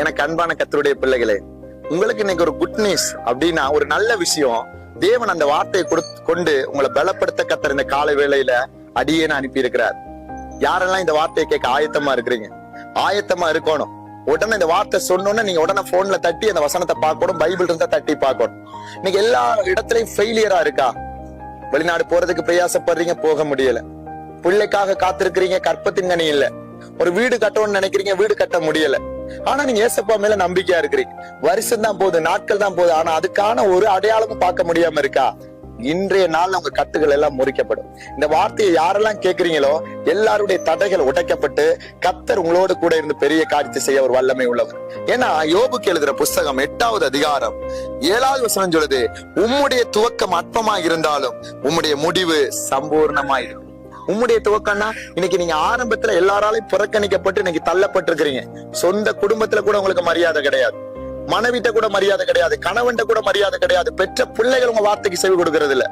எனக்கு அன்பான கத்தருடைய பிள்ளைகளே உங்களுக்கு இன்னைக்கு ஒரு குட் நியூஸ் அப்படின்னா ஒரு நல்ல விஷயம். தேவன் அந்த வார்த்தையை கொடுத்து கொண்டு உங்களை பலப்படுத்த கத்தர் இந்த கால வேளையில அடியேன்னு அனுப்பி இருக்கிறார் யாரெல்லாம் இந்த வார்த்தையை கேட்க ஆயத்தமா இருக்கிறீங்க? ஆயத்தமா இருக்கணும். உடனே இந்த வார்த்தை சொன்னோன்னே நீங்க உடனே போன்ல தட்டி அந்த வசனத்தை பார்க்கணும் பைபிள் இருந்தா தட்டி பார்க்கணும். இன்னைக்கு எல்லா இடத்துலயும் ஃபெயிலியரா இருக்கா? வெளிநாடு போறதுக்கு பிரயாசப்படுறீங்க போக முடியல. பிள்ளைக்காக காத்திருக்கிறீங்க கற்பத்தின் கனி இல்ல. ஒரு வீடு கட்டணும்னு நினைக்கிறீங்க வீடு கட்ட முடியல. ஆனா நீங்க ஏசப்பா மேல நம்பிக்கையா இருக்கிறீங்க. வருஷம் தான் போகுது நாட்கள் தான் போகுது ஆனா அதுக்கான ஒரு அடையாளமும் பார்க்க முடியாம இருக்கா? இன்றைய நாள் உங்க கட்டுகள் எல்லாம் முறிக்கப்படும். இந்த வார்த்தையை யாரெல்லாம் கேக்குறீங்களோ எல்லாருடைய தடைகள் உடைக்கப்பட்டு கத்தர் உங்களோடு கூட இருந்து பெரிய காரியத்தை செய்ய ஒரு வல்லமை உள்ளவர். ஏன்னா யோபுக்கு எழுதுற புஸ்தகம் எட்டாவது அதிகாரம் ஏழாவது வசனம் சொல்லுது உம்முடைய துவக்கம் அற்பமா இருந்தாலும் உம்முடைய முடிவு சம்பூர்ணமா இருக்கும் உம்முடைய துவக்கம்னா இன்னைக்கு நீங்க ஆரம்பத்துல எல்லாராலையும் புறக்கணிக்கப்பட்டு இன்னைக்கு தள்ளப்பட்டிருக்கிறீங்க. சொந்த குடும்பத்துல கூட உங்களுக்கு மரியாதை கிடையாது. மனைவிட்ட கூட மரியாதை கிடையாது. கணவன்ட கூட மரியாதை கிடையாது. பெற்ற பிள்ளைகள் உங்க வார்த்தைக்கு செவி கொடுக்கறது இல்ல.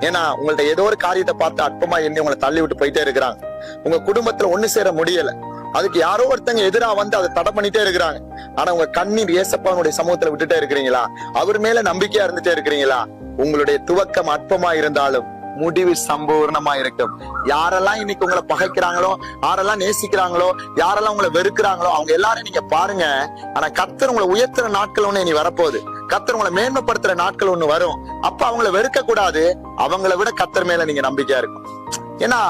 ஏன்னா உங்கள்ட்ட ஏதோ ஒரு காரியத்தை பார்த்து அற்பமா எண்ணி உங்களை தள்ளி விட்டு போயிட்டே இருக்கிறாங்க. உங்க குடும்பத்துல ஒண்ணு சேர முடியல. அதுக்கு யாரோ ஒருத்தங்க எதிரா வந்து அதை தடை பண்ணிட்டே இருக்கிறாங்க. ஆனா உங்க கண்ணீர் ஏசப்பானுடைய சமூகத்துல விட்டுட்டே இருக்கிறீங்களா? அவர் மேல நம்பிக்கையா இருந்துட்டே இருக்கிறீங்களா? உங்களுடைய துவக்கம் அற்பமா இருந்தாலும் முடிவு சம்பூர்ணமா இருக்கும் யாரெல்லாம் இன்னைக்கு உங்களை பகைக்கிறாங்களோ யாரெல்லாம் நேசிக்கிறாங்களோ யாரெல்லாம் உங்களை வெறுக்கிறாங்களோ அவங்க எல்லாரும் நீங்க பாருங்க. ஆனா கத்தர் உங்களை உயர்த்துற நாட்கள் ஒண்ணு இனி வரப்போகுது. கத்தர் உங்களை மேன்மைப்படுத்துற நாட்கள் ஒண்ணு வரும். அப்ப அவங்கள வெறுக்க கூடாது அவங்கள விட கத்தர் மேல நீங்க நம்பிக்கையா இருக்கும் ஏன்னா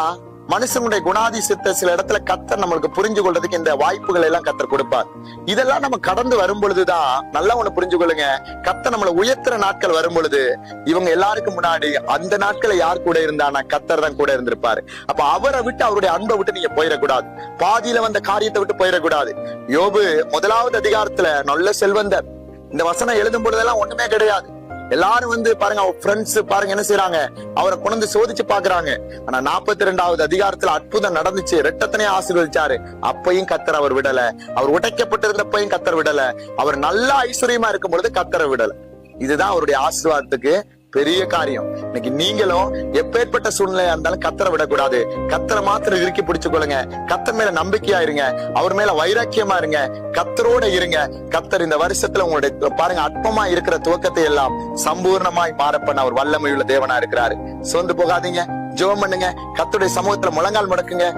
மனுஷனுடைய குணாதிசத்தை சில இடத்துல கத்தர் நம்மளுக்கு புரிஞ்சு கொள்றதுக்கு இந்த வாய்ப்புகள் எல்லாம் கத்தர் கொடுப்பார். இதெல்லாம் நம்ம கடந்து வரும் பொழுதுதான் நல்லா ஒண்ணு புரிஞ்சு கொள்ளுங்க. கத்தர் நம்மளை உயர்த்துற நாட்கள் வரும் பொழுது இவங்க எல்லாருக்கும் முன்னாடி அந்த நாட்களை யார் கூட இருந்தானா? கத்தர் தான் கூட இருந்திருப்பாரு. அப்ப அவரை விட்டு அவருடைய அன்பை விட்டு நீங்க போயிடக்கூடாது. பாதியில வந்த காரியத்தை விட்டு போயிடக்கூடாது. யோபு முதலாவது அதிகாரத்துல நல்ல செல்வந்தர். இந்த வசனம் எழுதும் பொழுதெல்லாம் ஒண்ணுமே கிடையாது. எல்லாரும் வந்து பாருங்க அவர் ஃப்ரெண்ட்ஸ் பாருங்க என்ன செய்யறாங்க அவரை கொண்டு சோதிச்சு பாக்குறாங்க ஆனா நாற்பத்தி ரெண்டாவது அதிகாரத்துல அற்புதம் நடந்துச்சு. ரெட்டத்தனையே ஆசீர்வதிச்சாரு. அப்பையும் கத்தர் அவர் விடல. அவர் உடைக்கப்பட்டிருந்தப்பையும் கத்தர் விடல. அவர் நல்ல ஐஸ்வர்யமா இருக்கும் பொழுது கத்தரை விடல. இதுதான் அவருடைய ஆசீர்வாதத்துக்கு பெரிய காரியம். இன்னைக்கு நீங்களும் எப்பேற்பட்ட சூழ்நிலையா இருந்தாலும் கத்தரை விடக்கூடாது. கத்தரை மாத்திரம் இறுக்கி பிடிச்சுக்கொள்ளுங்க. கத்தர் மேல நம்பிக்கையா இருங்க. அவர் மேல வைராக்கியமா இருங்க. கத்தரோட இருங்க. கத்தர் இந்த வருஷத்துல உங்களுடைய பாருங்க அற்பமா இருக்கிற துவக்கத்தை எல்லாம் சம்பூர்ணமாய் மாறப்பண்ண அவர் வல்லமையுள்ள தேவனா இருக்கிறாரு. சோர்ந்து போகாதீங்க. ஜெபம் பண்ணுங்க. கத்தருடைய சமூகத்துல முழங்கால் முடக்குங்க.